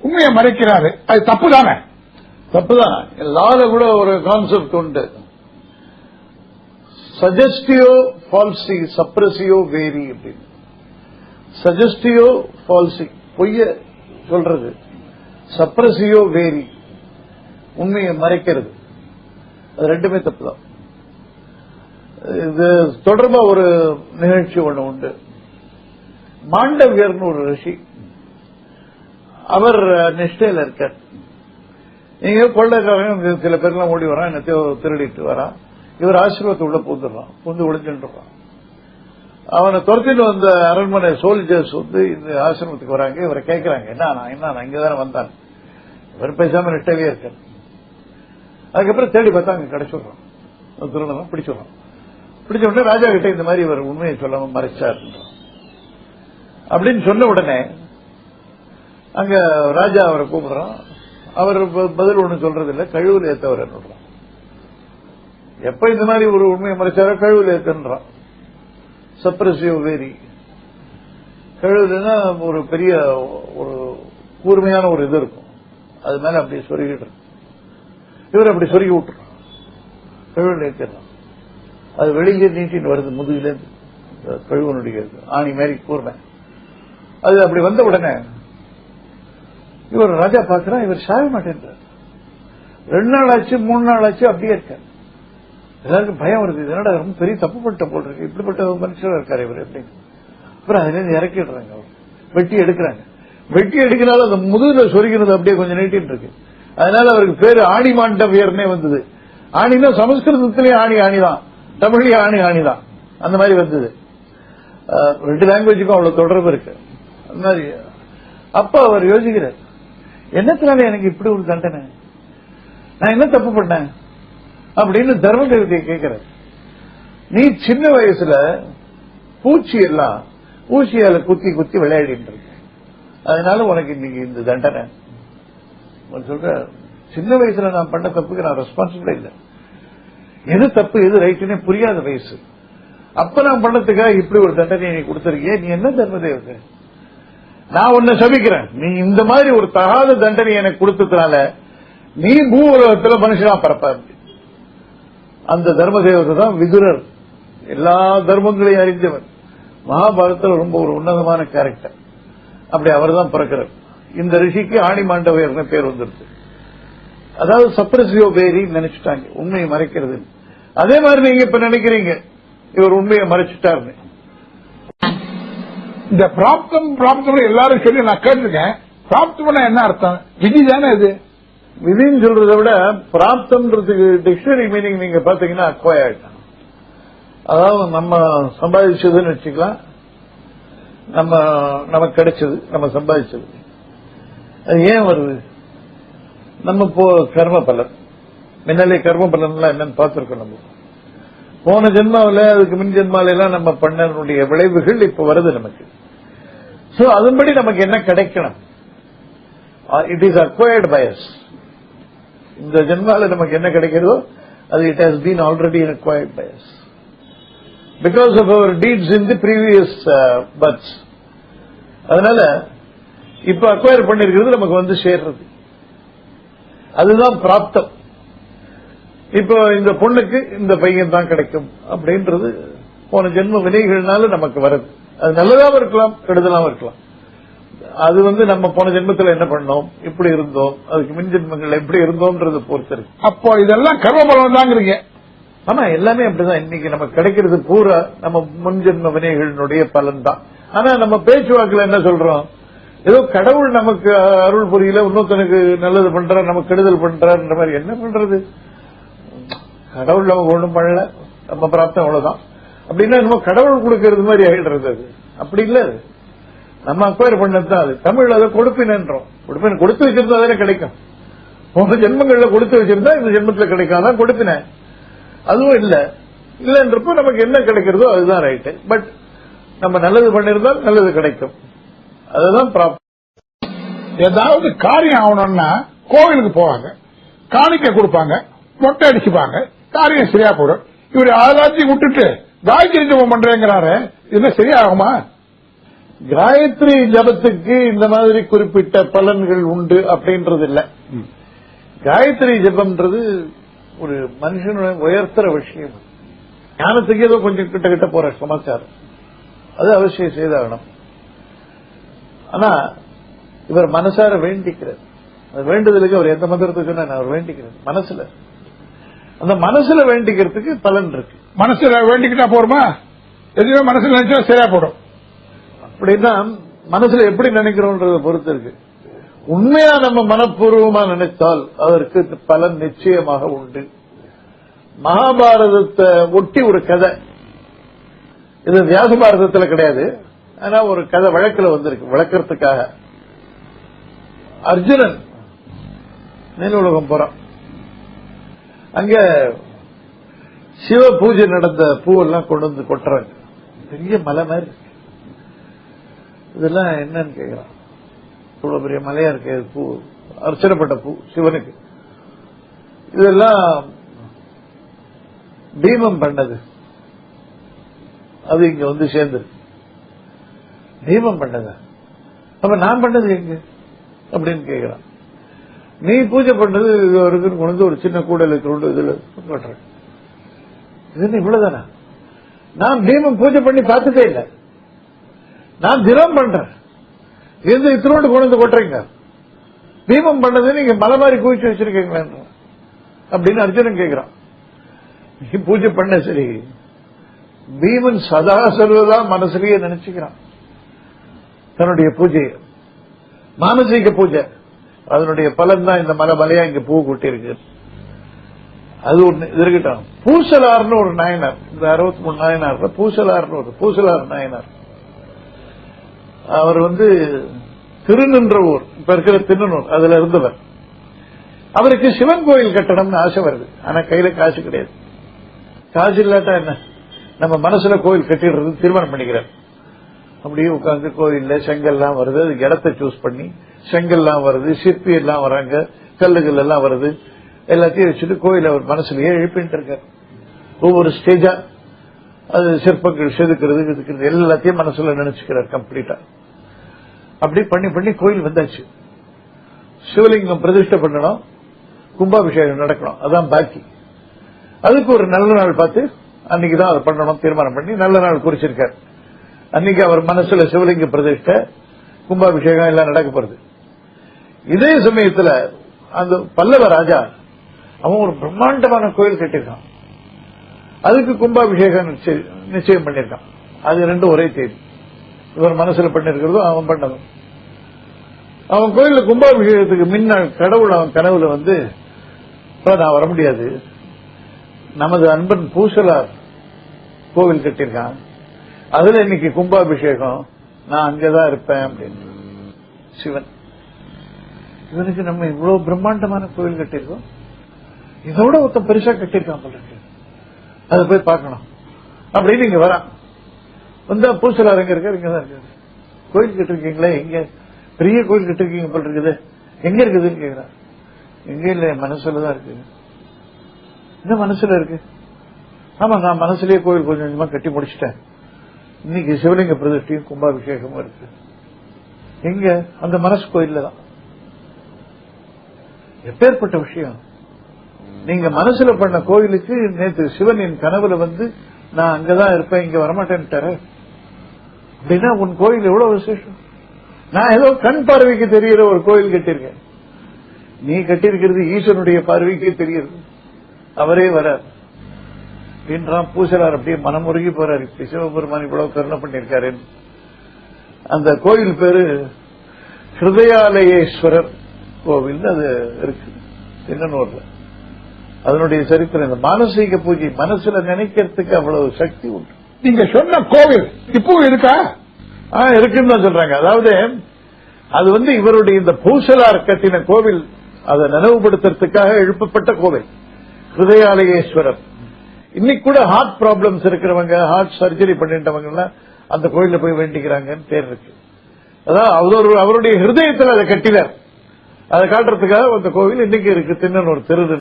உண்மையை மறைக்கிறாரு. அது தப்பு தானே தப்புதான். லால கூட ஒரு கான்செப்ட் உண்டு. சஜஸ்டியோ ஃபால்சி சப்ரஸியோ வேரி அப்படின்னு. சஜஸ்டியோ ஃபால்சி பொய்ய சொல்றது. சப்ரஸியோ வேரி உண்மையை மறைக்கிறது. அது ரெண்டுமே தப்புதான். இது தொடர்பா ஒரு நிகழ்ச்சி ஒன்று உண்டு. மாண்டவியர்னு ஒரு ரிஷி அவர் நிஷ்டையில இருக்கார். நீங்க கொள்ளைக்காரங்க சில பேர்லாம் ஓடி வரான் என்னத்தையோ திருடிட்டு வரான். இவர் ஆசீர்வாதத்தை உள்ள பூந்துடுறான். பூந்து ஒளிஞ்சுன்றான் அவனை துரத்திட்டு வந்த அரண்மனை சோல்ஜர்ஸ் வந்து இந்த ஆசிரமத்துக்கு வராங்க. இவரை கேட்கிறாங்க என்ன நான் என்ன நான் இங்கதானே வந்தான்? இவர் பேசாம நிட்டவே இருக்கார். அதுக்கப்புறம் தேடி பார்த்தா அங்க கிடைச்சிடுறான். திருநெல்வேலி பிடிச்சிடுறான். பிடிச்ச உடனே ராஜா கிட்ட இந்த மாதிரி இவர் உண்மையை சொல்லாம மறைச்சார் அப்படின்னு சொன்ன உடனே அங்க ராஜா அவரை கூப்பிடுறோம். அவர் ப- பதில் ஒண்ணு சொல்றது இல்ல கழுவுல ஏத்தவர் என்னறான் எப்ப இந்த மாதிரி ஒரு உண்மையை மறைச்சாரோ கழுவுல ஏத்தன்றான். சப்ரசிவ் வேரி கழுவுலன்னா ஒரு பெரிய ஒரு கூர்மையான ஒரு இது இருக்கும். அது மேல அப்படி சொருகிட்டு இருக்கும். இவர் அப்படி சொருகி விட்டுறான். கழுவுல ஏத்திடுறான். அது வெளியே நீட்டின்னு வருது முதுகிலேருந்து கழுவனுடைய ஆணி மாதிரி கூர்மை. அது அப்படி வந்த உடனே இவர் ராஜா பார்க்கிறான் இவர் சாக மாட்டேன்றார். ரெண்டு நாள் ஆச்சு மூணு நாள் ஆச்சு அப்படியே இருக்கார். எல்லாருக்கும் பயம் வருது என்னடா ரொம்ப பெரிய தப்பு பண்ணிட்ட போல் இருக்கு. இப்படிப்பட்ட ஒரு இருக்கார் இருக்காரு இவர் அப்படின்னு. அப்புறம் அதுல இருந்து இறக்கிடுறாங்க அவர். வெட்டி எடுக்கிறாங்க. வெட்டி எடுக்கிறாலும் அந்த முதுகில் சொருகிறது அப்படியே கொஞ்சம் நீட்டின்னு இருக்கு. அதனால அவருக்கு பேரு ஆணி மாண்டவியர்னே வந்தது. ஆணினா சமஸ்கிருதத்திலேயே ஆணி ஆணிதான் தமிழ்லயே ஆணி ஆணிதான் அந்த மாதிரி வந்தது. ரெண்டு லாங்குவேஜுக்கும் அவ்வளவு தொடர்பு இருக்கு. அந்த மாதிரி. அப்ப அவர் யோசிக்கிறார் என்னத்தினால எனக்கு இப்படி ஒரு தண்டனை? நான் என்ன தப்பு பண்ணேன்? அப்படின்னு தர்ம தேவதையை நீ சின்ன வயசுல பூச்சி எல்லாம் ஊசியால குத்தி குத்தி விளையாடிட்டு இருக்க. அதனால உனக்கு இன்னைக்கு இந்த தண்டனை. சொல்ற சின்ன வயசுல நான் பண்ண தப்புக்கு நான் ரெஸ்பான்சிபிள் இல்லை. எது தப்பு எது ரைட்டுன்னு புரியாத வயசு. அப்ப நான் பண்ணதுக்காக இப்படி ஒரு தண்டனை நீ கொடுத்துருக்கிய நீ என்ன தர்ம நான் உன்னை சபிக்கிறேன். நீ இந்த மாதிரி ஒரு தகாத தண்டனை எனக்கு கொடுத்ததுனால நீ பூ உலகத்துல மனுஷனா பிறப்ப. அந்த தர்ம தான் விதுரர். எல்லா தர்மங்களையும் அறிந்தவர். மகாபாரதத்தில் ரொம்ப ஒரு உன்னதமான கேரக்டர் அப்படி அவர் தான் பிறக்கிறார். இந்த ரிஷிக்கு ஆணி மாண்டவர் பேர் வந்துருச்சு அதாவது சப்ரசியோ பேரி நினைச்சிட்டாங்க. உண்மையை மறைக்கிறது. அதே மாதிரி நீங்க இப்ப நினைக்கிறீங்க. இவர் உண்மையை மறைச்சிட்டாருன்னு இந்த பிராப்தம் பிராப்தம் எல்லாரும் சொல்லி நான் கேட்டிருக்கேன். பிராப்தம்னா என்ன அர்த்தம்? விதி தானே இது? விதின்னு சொல்றதை விட பிராப்தம்ன்றதுக்கு டிக்ஷனரி மீனிங் நீங்க பாத்தீங்கன்னா அக்வயர்ட் அதாவது நம்ம சம்பாதிச்சதுன்னு வச்சுக்கலாம். நம்ம நமக்கு கிடைச்சது நம்ம சம்பாதிச்சது. அது ஏன் வருது? நம்ம இப்போ கர்ம பலன். முன்னாலே கர்ம பலன்லாம் என்னன்னு பார்த்திருக்கோம் நம்ம. போன ஜென்மாவில் அதுக்கு மின் ஜென்மால நம்ம பண்ணனுடைய விளைவுகள் இப்ப வருது நமக்கு. சோ அதன்படி நமக்கு என்ன கிடைக்கணும்? இட் இஸ் அக்வயர்ட் பயஸ் இந்த ஜென்மாவில் நமக்கு என்ன கிடைக்கிறதோ அது it has been already acquired by us because of our deeds in the previous births அதனால இப்ப அக்வயர் பண்ணிருக்கிறது நமக்கு வந்து சேர்றது. அதுதான் பிராப்தம். இப்போ இந்த பொண்ணுக்கு இந்த பையன் தான் கிடைக்கும் அப்படின்றது போன ஜென்ம வினைகள்னால நமக்கு வருது. அது நல்லதாவும் இருக்கலாம் கெடுதலாவும் இருக்கலாம். அது வந்து நம்ம போன ஜென்மத்துல என்ன பண்ணோம்? இப்படி இருந்தோம். அதுக்கு மின் ஜென்மங்கள் எப்படி இருந்தோம்ன்றது பொறுத்து இருக்கு அப்போ இதெல்லாம் கர்மபலம் தாங்கிறீங்க. ஆமா எல்லாமே அப்படிதான். இன்னைக்கு நமக்கு கிடைக்கிறது பூரா நம்ம முன் ஜென்ம வினைகளினுடைய பலன் தான் ஆனா நம்ம பேச்சுவாக்குல என்ன சொல்றோம்? ஏதோ கடவுள் நமக்கு அருள் புரியல இன்னொருத்தனுக்கு நல்லது பண்ற நமக்கு கெடுதல் பண்றாருன்ற மாதிரி. என்ன பண்றது? கடவுள் நமக்கு ஒண்ணும் பண்ணல. நம்ம பிராப்தம் அவ்வளவுதான். அப்படின்னா நம்ம கடவுள் கொடுக்கறது மாதிரி ஆகிடுறது அது. அப்படி இல்ல அது. நம்ம அக்வயர் பண்ணதுதான் அது. தமிழ் அதை கொடுப்பினன்றோம். கொடுப்பின கொடுத்து வச்சிருந்தா தானே கிடைக்கும். போன ஜென்மங்கள்ல கொடுத்து வச்சிருந்தா இந்த ஜென்மத்துல கிடைக்காதான் கொடுப்பினேன் அதுவும் இல்ல. இல்லன்றப்போ நமக்கு என்ன கிடைக்கிறதோ அதுதான் ரைட்டு பட் நம்ம நல்லது பண்ணிருந்தால் நல்லது கிடைக்கும். அதுதான் ப்ராப்ளம் ஏதாவது காரியம் ஆகணும்னா கோவிலுக்கு போவாங்க. காணிக்க கொடுப்பாங்க. மொட்டை அடிச்சுப்பாங்க. காரியம் சரியா போடும். இவர் எல்லாத்தையும் விட்டுட்டு காயத்ரி ஜபம் பண்றேங்கிறாரு இது சரியாகுமா? காயத்ரி ஜபத்துக்கு இந்த மாதிரி குறிப்பிட்ட பலன்கள் உண்டு அப்படின்றது இல்ல காயத்ரி ஜபம்ன்றது ஒரு மனுஷனுடைய உயர்த்துற விஷயம். ஞானத்துக்கு ஏதோ கொஞ்சம் கிட்ட கிட்ட போற சமாச்சாரம். அது அவசியம் செய்தாகணும். ஆனா இவர் மனசார வேண்டிக்கிறார். வேண்டுதலுக்கு அவர் எந்த மந்திரத்தை சொன்னா அவர் வேண்டிக்கிறார். மனசுல. அந்த மனசுல வேண்டிக்கிறதுக்கு பலன் இருக்கு. மனசுல வேண்டிக்கிட்டா போருமா? எதுவுமே மனசுல நினைச்சா சரியா போடும் அப்படின்னா மனசுல எப்படி நினைக்கிறோன்றத பொறுத்து இருக்கு. உண்மையா நம்ம மனப்பூர்வமா நினைத்தால் அதற்கு பலன் நிச்சயமாக உண்டு. மகாபாரதத்தை ஒட்டி ஒரு கதை. இது வியாச பாரதத்துல கிடையாது. ஆனா ஒரு கதை வழக்குல வந்திருக்கு விளக்கறதுக்காக. அர்ஜுனன் நீலுலகம் போறான். அங்க சிவ பூஜை நடந்த பூவெல்லாம் கொண்டு வந்து கொட்டுறாங்க. பெரிய மலை மாதிரி இருக்கு. இதெல்லாம் என்னன்னு கேட்கிறான் இவ்வளவு பெரிய மலையா இருக்கு பூ அர்ச்சனைப்பட்ட பூ சிவனுக்கு. இதெல்லாம் பீமம் பண்ணது. அது இங்க வந்து சேர்ந்துருக்கு பீமம் பண்ணதா? அப்ப நான் பண்ணது எங்க? அப்படின்னு கேட்கிறான் நீ பூஜை பண்றது இது வரைக்கும் கொண்டு வந்து ஒரு சின்ன கூடல தோண்டு இதுல பண்றேன் இது இவ்வளவுதானா? நான் பீமம் பூஜை பண்ணி பார்த்ததே இல்லை. நான் தினம் பண்றேன். எந்த இத்தனோடு கொண்டு வந்து கொட்டுறீங்க. பீமம் பண்ணது நீங்க மலை மாதிரி குவிச்சு வச்சிருக்கீங்களா அப்படின்னு அர்ஜுனன் கேட்கிறான் நீ பூஜை பண்ண சரி. பீமன் சதா சர்வதா மனசுலயே நினைச்சுக்கிறான். தன்னுடைய பூஜையை. மானசீக பூஜை. அதனுடைய பலன் தான் இந்த மலை மலையா இங்க பூ கூட்டியிருக்கு. அது ஒண்ணு இது இருக்கட்டும். பூசலார்னு ஒரு நாயனார் இந்த அறுபத்தி மூணு நாயனார் பூசலார்னு ஒரு பூசலார் நாயனார். அவர் வந்து திருநின்ற ஊர் இப்ப இருக்கிற திருநூர் அதுல இருந்தவர். அவருக்கு சிவன் கோயில் கட்டணும்னு ஆசை வருது ஆனா கையில காசு கிடையாது. காசு இல்லாட்டா என்ன? நம்ம மனசுல கோயில் கட்டிடுறது திருமணம் பண்ணிக்கிறார். அப்படியே உட்காந்து கோயில்ல செங்கல்லாம் வருது. அதுக்கு இடத்தை சூஸ் பண்ணி செங்கல்லாம் வருது சிற்பி எல்லாம் வராங்க கல்லுகள் எல்லாம் வருது. எல்லாத்தையும் வச்சுட்டு கோயில் அவர் மனசுலயே எழுப்பிட்டு இருக்காரு. ஒவ்வொரு ஸ்டேஜா அது சிற்பங்கள் செதுக்கிறது இதுக்கிறது எல்லாத்தையும் மனசுல நினைச்சுக்கிறார் கம்ப்ளீட்டா அப்படி பண்ணி பண்ணி கோயில் வந்தாச்சு. சிவலிங்கம் பிரதிஷ்டை பண்ணணும் கும்பாபிஷேகம் நடக்கணும். அதான் பாக்கி. அதுக்கு ஒரு நல்ல நாள் பார்த்து அன்னைக்குதான் அதை பண்ணணும் தீர்மானம் பண்ணி நல்ல நாள் குறிச்சிருக்காரு. அன்னைக்கு அவர் மனசுல சிவலிங்க பிரதிஷ்ட கும்பாபிஷேகம் எல்லாம் நடக்கப்படுது இதே சமயத்துல அந்த பல்லவ ராஜா அவன் ஒரு பிரம்மாண்டமான கோயில் கட்டியிருக்கான். அதுக்கு கும்பாபிஷேகம் நிச்சயம் பண்ணியிருக்கான். அது ரெண்டும் ஒரே தேதி. இவர் மனசுல பண்ணிருக்கிறதும் அவன் பண்ணதும். அவன் கோயில்ல கும்பாபிஷேகத்துக்கு முன்ன கடவுள் அவன் கனவுல வந்து நான் வர முடியாது. நமது அன்பன் பூசலார் கோவில் கட்டியிருக்கான். அதுல இன்னைக்கு கும்பாபிஷேகம். நான் அங்கதான் இருப்பேன் அப்படின்னு. சிவன். இவனுக்கு நம்ம இவ்வளவு பிரம்மாண்டமான கோயில் கட்டியிருக்கோம். இதோட ஒருத்தன் பெருசா கட்டியிருக்கான் போல இருக்கு. அதை போய் பார்க்கணும். அப்படின்னு இங்க வரான். வந்தா பூசலார் அரங்க இருக்காரு? இங்கதான் இருக்காரு. கோயில் கட்டிருக்கீங்களே? எங்க? பெரிய கோயில் கட்டிருக்கீங்க போல இருக்குது. எங்க இருக்குதுன்னு கேக்குறான். எங்க இல்ல? மனசுலதான் இருக்கு. என்ன மனசுல இருக்கு? ஆமா நான் மனசுலயே கோயில் கொஞ்சம் கொஞ்சமா கட்டி முடிச்சிட்டேன். இன்னைக்கு சிவலிங்க பிரதிஷ்டையும் கும்பாபிஷேகமும் இருக்கு. எங்க? அந்த மனசு கோயில்ல தான். எப்பேற்பட்ட விஷயம்? நீங்க மனசுல பண்ண கோயிலுக்கு நேற்று சிவன் என் கனவுல வந்து நான் அங்கதான் இருப்பேன் இங்க வரமாட்டேன்ட்டாரு. அப்படின்னா உன் கோயில் எவ்வளவு விசேஷம்? நான் ஏதோ கண் பார்வைக்கு தெரிகிற ஒரு கோயில் கட்டியிருக்கேன். நீ கட்டியிருக்கிறது ஈஸ்வரனுடைய பார்வைக்கு தெரியுது அவரே வராது அப்படின்றான் பூசலார் அப்படியே மனமுருகி போறாரு. சிவபெருமான் இவ்வளவு கருணை பண்ணியிருக்காரு. அந்த கோயில் பேரு ஹிருதயாலயேஸ்வரர் கோவில். அது இருக்கு. திண்ணனூர்ல அதனுடைய சரித்திரம் இந்த மானசீக பூஜை மனசுல நினைக்கிறதுக்கு அவ்வளவு சக்தி உண்டு. நீங்க சொன்ன கோவில் இப்பவும் இருக்கா? இருக்குன்னு தான் சொல்றாங்க. அதாவது அது வந்து இவருடைய இந்த பூசலார் கட்டின கோவில். அதை நினைவுபடுத்துறதுக்காக எழுப்பப்பட்ட கோவில். ஹிருதயாலயேஸ்வரர். இன்னைக்கு கூட ஹார்ட் ப்ராப்ளம்ஸ் இருக்கிறவங்க ஹார்ட் சர்ஜரி பண்ணிட்டவங்க எல்லாம் அந்த கோயில்ல போய் வேண்டிக்கிறாங்கன்னு பேர் இருக்கு. அதான் அவர் அவருடைய ஹிருதயத்தில் அதை கட்டினார். அதை காட்டுறதுக்காக அந்த கோவில் இன்னைக்கு இருக்கு. திண்ணன் ஒரு தெரு